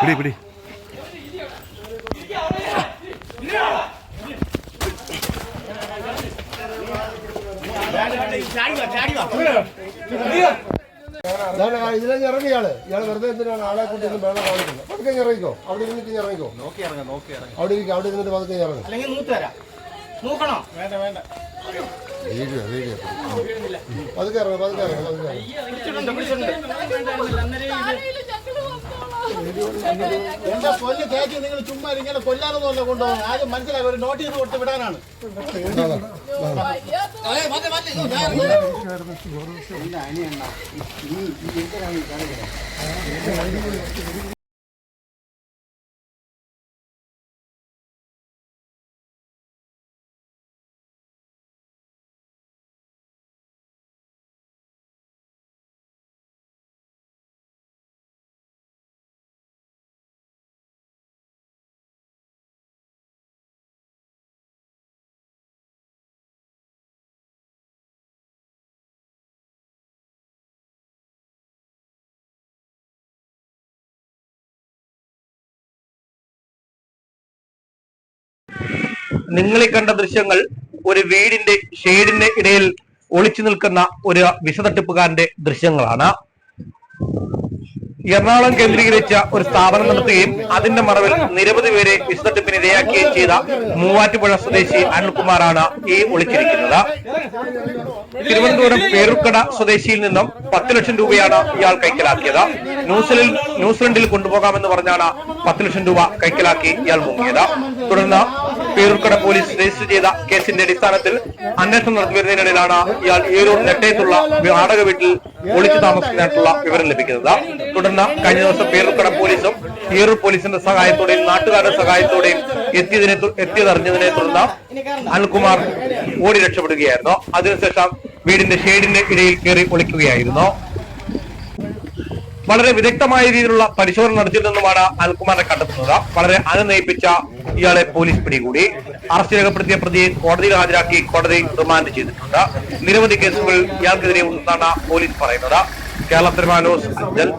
പിടി പിടി. ഇതിലേക്ക് ഇറങ്ങിയാൾ ഇയാൾ വെറുതെ എന്തിനാണ് ആളെ കൂട്ടി ഇന്ന് വേണം കാണിക്കുന്നത് പതുക്കെ ഇറങ്ങിക്കോ? അവിടെ ഇരുന്നിട്ട് ഇറങ്ങിക്കോ? അവിടെ ഇരിക്കും അവിടെ ഇരുന്നിട്ട് പതുക്കെ ഇറങ്ങും. അല്ലെങ്കിൽ നൂത്തരാം നോക്കണോ വേണ്ട വീഡിയോ പതുക്കെ ഇറങ്ങും പതുക്കെ ഇറങ്ങാം പതുക്കെ ഇറങ്ങാം പതുക്കെ എന്റെ കൊല്ല് തേച്ച് നിങ്ങൾ ചുമ്മാ ഇങ്ങനെ കൊല്ലാനൊന്നുമല്ല കൊണ്ടുപോകുന്നത്. ആദ്യം മനസ്സിലായി ഒരു നോട്ടീസ് കൊടുത്ത് വിടാനാണ്. നിങ്ങൾ ഈ കണ്ട ദൃശ്യങ്ങൾ ഒരു വീടിന്റെ ഷെയ്ഡിന്റെ ഇടയിൽ ഒളിച്ചു നിൽക്കുന്ന ഒരു വിഷതട്ടിപ്പുകാരന്റെ ദൃശ്യങ്ങളാണ്. എറണാകുളം കേന്ദ്രീകരിച്ച ഒരു സ്ഥാപനം നടത്തുകയും അതിന്റെ മറവിൽ നിരവധി പേരെ വിസതട്ടിപ്പിന് ഇരയാക്കുകയും ചെയ്ത മൂവാറ്റുപുഴ സ്വദേശി അനിൽകുമാറാണ് ഈ ഒളിച്ചിരിക്കുന്നത്. തിരുവനന്തപുരം പേരുക്കട സ്വദേശിയിൽ നിന്നും പത്ത് ലക്ഷം രൂപയാണ് ഇയാൾ കൈക്കലാക്കിയത്. ന്യൂസിലിൽ ന്യൂസിലൻഡിൽ കൊണ്ടുപോകാമെന്ന് പറഞ്ഞാണ് പത്ത് ലക്ഷം രൂപ കൈക്കലാക്കി ഇയാൾ മുങ്ങിയത്. തുടർന്ന് പേരൂർക്കട പോലീസ് രജിസ്റ്റർ ചെയ്ത കേസിന്റെ അടിസ്ഥാനത്തിൽ അന്വേഷണം നടത്തിവരുന്നതിനിടയിലാണ് ഇയാൾ ഏരൂർ നെട്ടയത്തുള്ള വാടക വീട്ടിൽ ഒളിച്ചു താമസിക്കുന്നതായിട്ടുള്ള വിവരം ലഭിക്കുന്നത്. തുടർന്ന് കഴിഞ്ഞ ദിവസം പേരൂർക്കട പോലീസും ഏരൂർ പോലീസിന്റെ സഹായത്തോടെയും നാട്ടുകാരുടെ സഹായത്തോടെയും എത്തിയതിനെ എത്തിയതറിഞ്ഞതിനെ തുടർന്ന് അനിൽകുമാർ ഓടി രക്ഷപ്പെടുകയായിരുന്നു. അതിനുശേഷം വീടിന്റെ ഷെയ്ഡിന്റെ ഇടയിൽ കയറി ഒളിക്കുകയായിരുന്നു. വളരെ വിദഗ്ധമായ രീതിയിലുള്ള പരിശോധന നടത്തിയതെന്നുമാണ് അനിൽകുമാറിനെ കണ്ടെത്തുന്നത്. വളരെ അനുനയിപ്പിച്ച ഇയാളെ പോലീസ് പിടികൂടി. അറസ്റ്റ് രേഖപ്പെടുത്തിയ പ്രതിയെ കോടതിയിൽ ഹാജരാക്കി കോടതി റിമാൻഡ് ചെയ്തിട്ടുണ്ട്. നിരവധി കേസുകൾ ഇയാൾക്കെതിരെ ഉണ്ടെന്നാണ് പോലീസ് പറയുന്നത്. കേരള മാനോസ് അഞ്ചൽ.